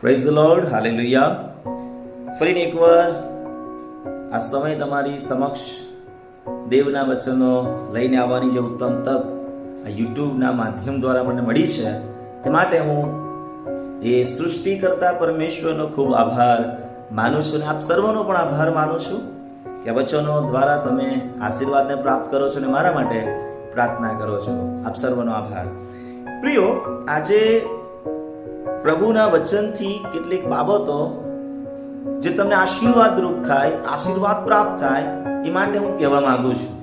Praise the lord hallelujah ફરીને એકવાર આ સમય તમારી સમક્ષ દેવના વચનો લઈને આવવાની જે ઉત્તમ તક આ યુટ્યુબના માધ્યમ દ્વારા મને મળી છે, તે માટે હું એ સૃષ્ટિ કરતા પરમેશ્વરનો ખૂબ આભાર માનું છું અને આપ સર્વનો પણ આભાર માનું છું કે વચનો દ્વારા તમે આશીર્વાદને પ્રાપ્ત કરો છો અને મારા માટે પ્રાર્થના કરો છો. આપ સર્વનો આભાર. પ્રિયો, આજે પ્રભુના વચનથી કેટલીક બાબતો જે તમને આશીર્વાદ રૂપ થાય, આશીર્વાદ પ્રાપ્ત થાય, એ માટે હું કહેવા માંગુ છું.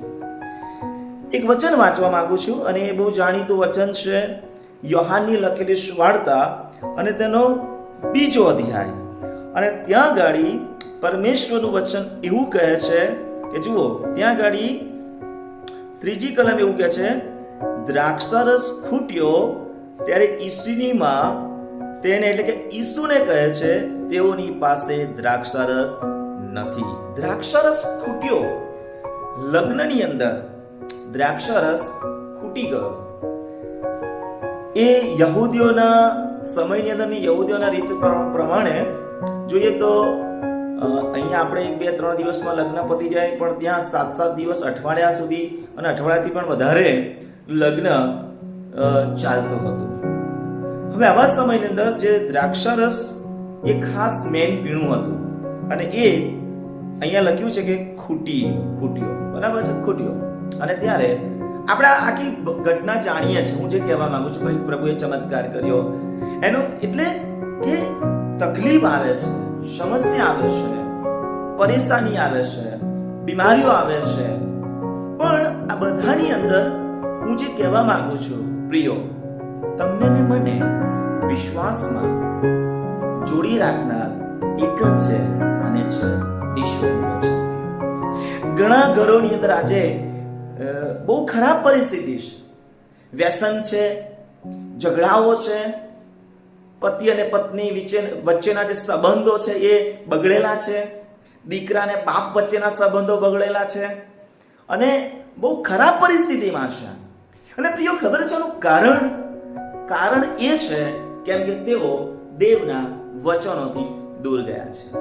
એક વચન વાંચવા માંગુ છું અને એ બહુ જાણીતું વચન છે યોહાનની લખેલી વાર્તા અને તેનો બીજો અધ્યાય. અને ત્યાં ગાડી પરમેશ્વરનું વચન એવું કહે છે કે જુઓ, ત્યાં ગાડી ત્રીજી કલમ એવું કહે છે, દ્રાક્ષરસ ખૂટ્યો ત્યારે ઈસુની તેને એટલે કે ઈસુને કહે છે, તેઓની પાસે દ્રાક્ષરસ નથી. દ્રાક્ષરસ ખૂટ્યો. લગ્નની અંદર દ્રાક્ષરસ ખૂટી ગયો. એ યહૂદીઓના, સમયની અંદરની યહૂદીઓના રીત પ્ર- પ્રમાણે જોઈએ તો અહીંયા આપણે એક બે ત્રણ દિવસમાં લગ્ન પતી જાય, પણ ત્યાં સાત સાત દિવસ અઠવાડિયા સુધી અને અઠવાડિયાથી પણ વધારે લગ્ન ચાલતું હતું. હવે આવા સમયની અંદર જે દ્રાક્ષરસ એ ખાસ મેન પીણું હતું. અને એ અહીંયા લખ્યું છે કે ખૂટી, ખૂટ્યો. બરાબર છે? ખૂટ્યો. અને ત્યારે આપણે આખી ઘટના જાણીએ છીએ. હું જે કહેવા માંગુ છું, ભાઈ, પ્રભુએ ચમત્કાર કર્યો. એનો એટલે કે તકલીફ આવે છે, સમસ્યા આવે છે, પરેશાની આવે છે, બીમારીઓ આવે છે. પણ આ બધાની અંદર હું જે કહેવા માંગુ છું, પ્રિયો તમને ને મને વિશ્વાસમાં જોડી રાખનાર એક જ છે અને છે ઈશ્વર ઘણા ઘરોની અંદર આજે બહુ ખરાબ પરિસ્થિતિ છે. વ્યસન છે, ઝઘડાઓ છે, પતિ અને પત્ની વચ્ચે વચ્ચેના જે સંબંધો છે એ બગડેલા છે. દીકરા અને બાપ વચ્ચેના સંબંધો બગડેલા છે. અને બહુ ખરાબ પરિસ્થિતિમાં છે. અને પ્રિયો, ખબર છે એનું કારણ? કારણ એ છે કેમ કે તેઓ દેવના વચનોથી દૂર ગયા છે.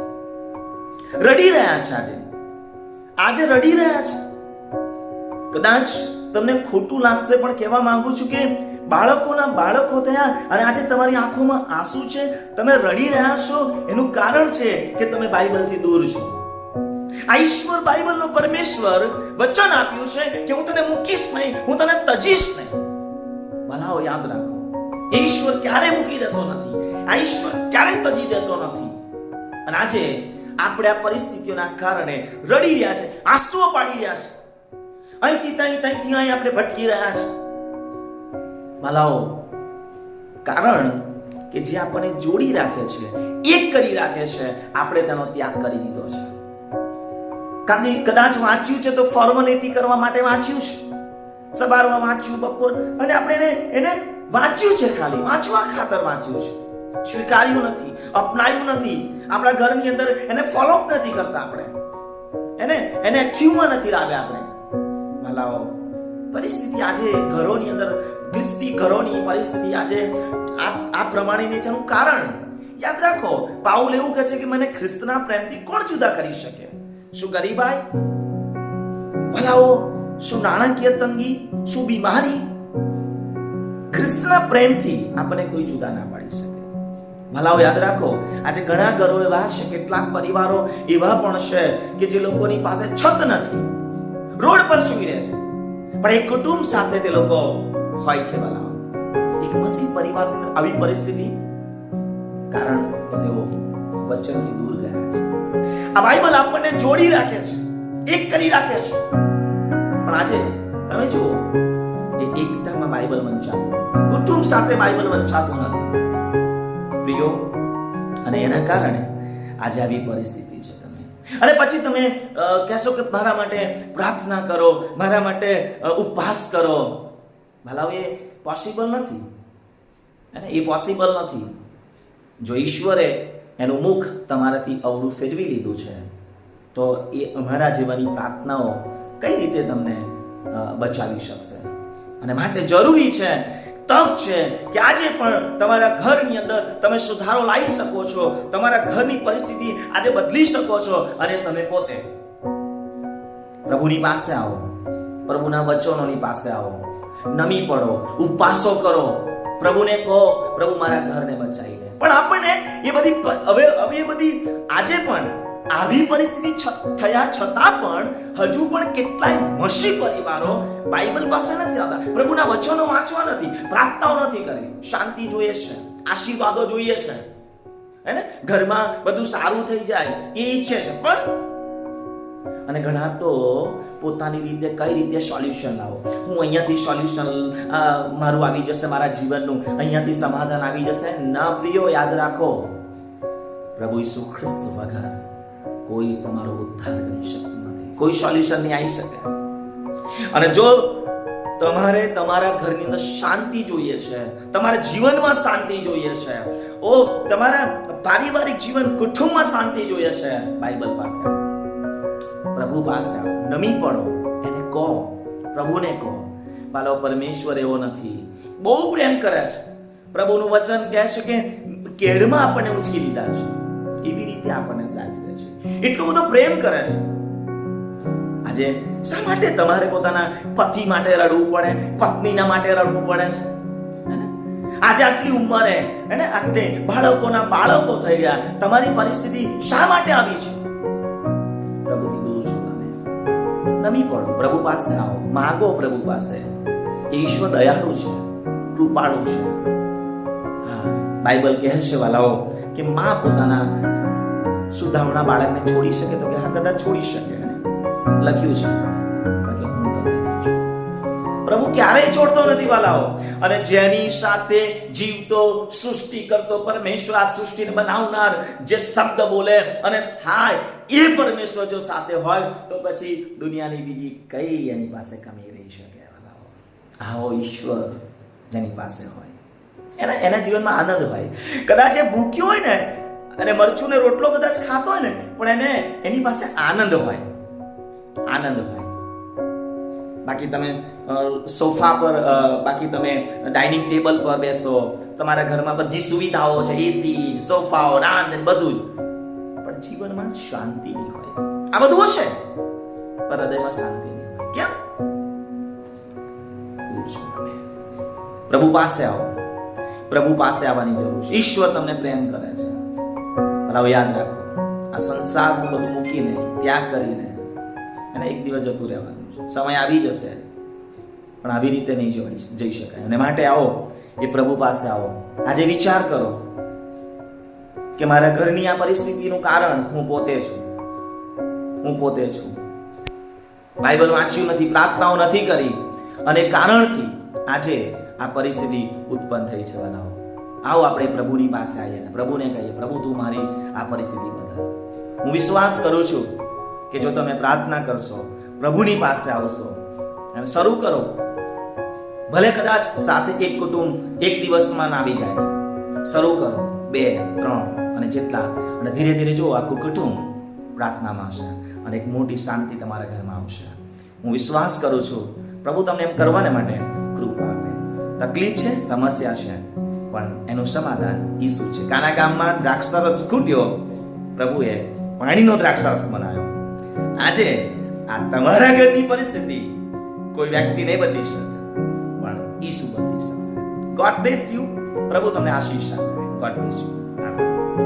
રડી રહ્યા છે આજે. આજે રડી રહ્યા છે. કદાચ તમને ખોટું લાગશે પણ કહેવા માંગુ છું કે બાળકોના બાળકો થયા અને આજે તમારી આંખોમાં આંસુ છે, તમે રડી રહ્યા છો, એનું કારણ છે કે તમે બાઇબલથી દૂર છો. આ ઈશ્વર બાઇબલનો પરમેશ્વર વચન આપ્યું છે કે હું તને મૂકીશ નહીં, હું તને તજીશ નહીં. ભલાઓ યાદ રાખો. ઈશ્વર ક્યારે મૂકી દેતો નથી? આ ઈશ્વર ક્યારેય તજી દેતો નથી? અને આજે આપણે આ પરિસ્થિતિઓના કારણે રડી રહ્યા છે, આંસુઓ પાડી રહ્યા છે. અહીંથી ત્યાં ત્યાંથી અહીં આપણે ભટકી રહ્યા છે. માલાઓ કારણ કે જે આપણને જોડી રાખે છે, એક કરી રાખે છે, આપણે તેનો ત્યાગ કરી દીધો છે. કદી કદાચ વાંચ્યું છે તો ફોર્માલિટી કરવા માટે વાંચ્યું છે. સવારમાં વાંચ્યું બપોર, અને આપણે એને એને વાંચ્યું છે ખાલી. વાંચવા ખાતર વાંચ્યું છે. સ્વીકાર્યું નથી, અપનાયું નથી. આપણા ઘરની અંદર એને ફોલો નથી કરતા આપણે. એને એને એક્ટિવમાં નથી લાવ્યા આપણે. ભલાઓ, પરિસ્થિતિ આજે ઘરોની અંદર ક્રિસ્તી ઘરોની પરિસ્થિતિ આજે આ આ પ્રમાણેની છે એનું કારણ. યાદ રાખો, પાઉલ એવું કહે છે કે મને ખ્રિસ્તના પ્રેમથી કોણ જુદા કરી શકે? શું ગરીબાઈ? ભલાઓ, શું નાણાકીય તંગી? શું બીમારી? ખ્રિસ્તના પ્રેમથી આપણને કોઈ જુદા ના પાડી શકે ભલાઓ યાદ રાખો, આજે ઘણા ઘરો એવા છે, કેટલાક પરિવારો એવા પણ છે કે જે લોકોની પાસે છત નથી, રોડ પર સૂઈ રહે છે. પણ એક કુટુંબ સાથે તે લોકો હોય છે ભલાઓ એક મસીહ પરિવારની આવી પરિસ્થિતિ, કારણ કે તેઓ વચનથી દૂર ગયા છે. આ બાઇબલ આપણને જોડી રાખે છે, એક કરી રાખે છે. પણ આજે તમે જુઓ એ એકતામાં બાઇબલ વંચાતું. કુટુંબ સાથે બાઇબલ વંચાતું નથી. પ્રિયો, અને એના કારણે આજે આવી પરિસ્થિતિ છે તમે. અને પછી તમે કહેશો કે મારા માટે પ્રાર્થના કરો, મારા માટે ઉપવાસ કરો. ભલાઓ, એ પોસિબલ નથી. અને એ પોસિબલ નથી. જો ઈશ્વરે એનું મુખ તમારાથી અવળું ફેરવી લીધું છે, તો એ અમારા જેવાની પ્રાર્થનાઓ કઈ રીતે તમને બચાવી શકશે? અને માટે જરૂરી છે, તક છે કે આજે પણ તમારા ઘરની અંદર તમે સુધારો લાવી શકો છો, તમારા ઘરની પરિસ્થિતિ આજે બદલી શકો છો અને તમે પોતે પ્રભુની પાસે આવો, પ્રભુના વચનોની પાસે આવો, નમી પડો, ઉપવાસો કરો, પ્રભુને કહો, પ્રભુ, મારા ઘરને બચાવી લે. પણ આપણને એ બધી હવે હવે એ બધી આજે પણ આવી પરિસ્થિતિ થયા છતાં પણ હજુ પણ કેટલાય મસી પરિવારો બાઇબલ પાસે નથી આવતા. પ્રભુના વચનો વાંચવા નથી, પ્રાર્થનાઓ નથી કરવી. શાંતિ જોઈએ છે, આશીર્વાદો જોઈએ છે. હે ને ઘરમાં બધું સારું થઈ જાય, એ ઈચ્છે છે. પણ અને ઘણા તો પોતાની રીતે કઈ રીતે સોલ્યુશન લાવો? હું અહીંયાથી સોલ્યુશન મારું આવી જશે મારા જીવનનું. અહીંયાથી સમાધાન આવી જશે. ના, પ્રિયો, યાદ રાખો. પ્રભુ ઈસુ ખ્રિસ્ત વગર કોઈ તમારો ઉદ્ધાર કરી નથી કોઈ સોલ્યુશન નહીં આવી શકે. અને જો તમારે તમારા ઘરની અંદર શાંતિ જોઈએ છે, તમારા જીવનમાં શાંતિ જોઈએ છે, ઓ, તમારા પારિવારિક જીવન, કુટુંબમાં શાંતિ જોઈએ છે બાઇબલ પાસે. પ્રભુ પાસે નમી પડો, એને કહો. પ્રભુને કહો. બાલો, પરમેશ્વર એવો નથી. બહુ પ્રેમ કરે છે. પ્રભુનું વચન કહે છે કે કેડમાં આપણને ઉચકી લીધા છે. એવી રીતે આપણને સાચવે છે. એટલો બધો પ્રેમ કરે છે. આજે શા માટે તમારે પોતાના પતિ માટે રડવું પડે? પત્નીના માટે રડવું પડે? છે આજે આટલી ઉંમરે અને આટલે બાળકોના બાળકો થઈ ગયા. તમારી પરિસ્થિતિ શા માટે આવી છે? પ્રભુથી દૂર છો તમે. નમી પડો. પ્રભુ પાસે આવો. માગો પ્રભુ પાસે. ઈશ્વર દયાળુ છે. કૃપાળુ છે. હા, બાઇબલ કહે છે, વાલાઓ, કે માં પોતાના સુધાવણા બાળકને છોડી શકે તો કે હા, કદાચ છોડી શકે? લખ્યું છે. પ્રભુ ક્યારેય છોડતો નથી વાલાઓ. અને જેની સાથે જીવતો, સૃષ્ટિ કરતો પરમેશ્વર આ સૃષ્ટિને બનાવનાર જે શબ્દ બોલે અને થાય એ પરમેશ્વર જો સાથે હોય, તો પછી દુનિયાની બીજી કઈ એની પાસે કમી રહી શકે વાલાઓ? આવો ઈશ્વર જેની પાસે હોય. એના એના જીવનમાં આનંદ હોય. કદાચ એ ભૂખ્યો હોય ને, અને મરચું ને રોટલો કદાચ ખાતો હોય ને, પણ એને, એની પાસે આનંદ હોય. આનંદ હોય બાકી તમે સોફા પર બાકી તમે ડાઇનિંગ ટેબલ પર બેસો. તમારા ઘરમાં બધી સુવિધાઓ છે એસી સોફાઓ, રાંધ બધું પણ જીવનમાં શાંતિ નહીં હોય. આ બધું હશે. પણ હૃદયમાં શાંતિ નહીં હોય. કેમ. પ્રભુ પાસે આવો. પ્રભુ પાસે આવવાની જરૂર છે. ઈશ્વર તમને પ્રેમ કરે છે. યાદ રાખો. આ સંસારનું બધું મૂકીને, ત્યાગ કરીને અને એક દિવસ જતું રહેવાનું છે. સમય આવી જશે, પણ આવી રીતે નહીં જવાય, જઈ શકાય. અને માટે આવો, એ પ્રભુ પાસે આવો. આજે વિચાર કરો કે મારા ઘરની આ પરિસ્થિતિનું કારણ હું પોતે છું. હું પોતે છું. બાઇબલ વાંચ્યું નથી, પ્રાર્થનાઓ નથી કરી, અને કારણથી આજે આ પરિસ્થિતિ ઉત્પન્ન થઈ છે. બનાવો આવો. આપણે પ્રભુની પાસે આવીએ પ્રભુને કહીએ, પ્રભુ, તું મારી આ પરિસ્થિતિ બદલ. હું વિશ્વાસ કરું છું કે જો તમે પ્રાર્થના કરશો, પ્રભુની પાસે આવશો, અને શરૂ કરો. ભલે કદાચ સાથે એક કુટુંબ એક દિવસમાં આવી જાય. શરૂ કરો. બે, ત્રણ, અને જેટલા. અને ધીરે ધીરે જો આખું કુટુંબ પ્રાર્થનામાં હશે અને એક મોટી શાંતિ તમારા ઘરમાં આવશે. હું વિશ્વાસ કરું છું, પ્રભુ તમને એમ કરવાને માટે કૃપા આપે. તકલીફ છે, સમસ્યા છે, પણ એનું સમાધાન ઈસુ છે. કાના ગામમાં દ્રાક્ષરસ ખૂટ્યો. પ્રભુએ પાણીનો દ્રાક્ષરસ બનાવ્યો. આજે આ તમારા ઘરની પરિસ્થિતિ કોઈ વ્યક્તિ નહીં બદલી શકે, પણ ઈસુ બદલી શકશે. ગોડ બ્લેસ યુ પ્રભુ તમને આશીષ આપે. God bless you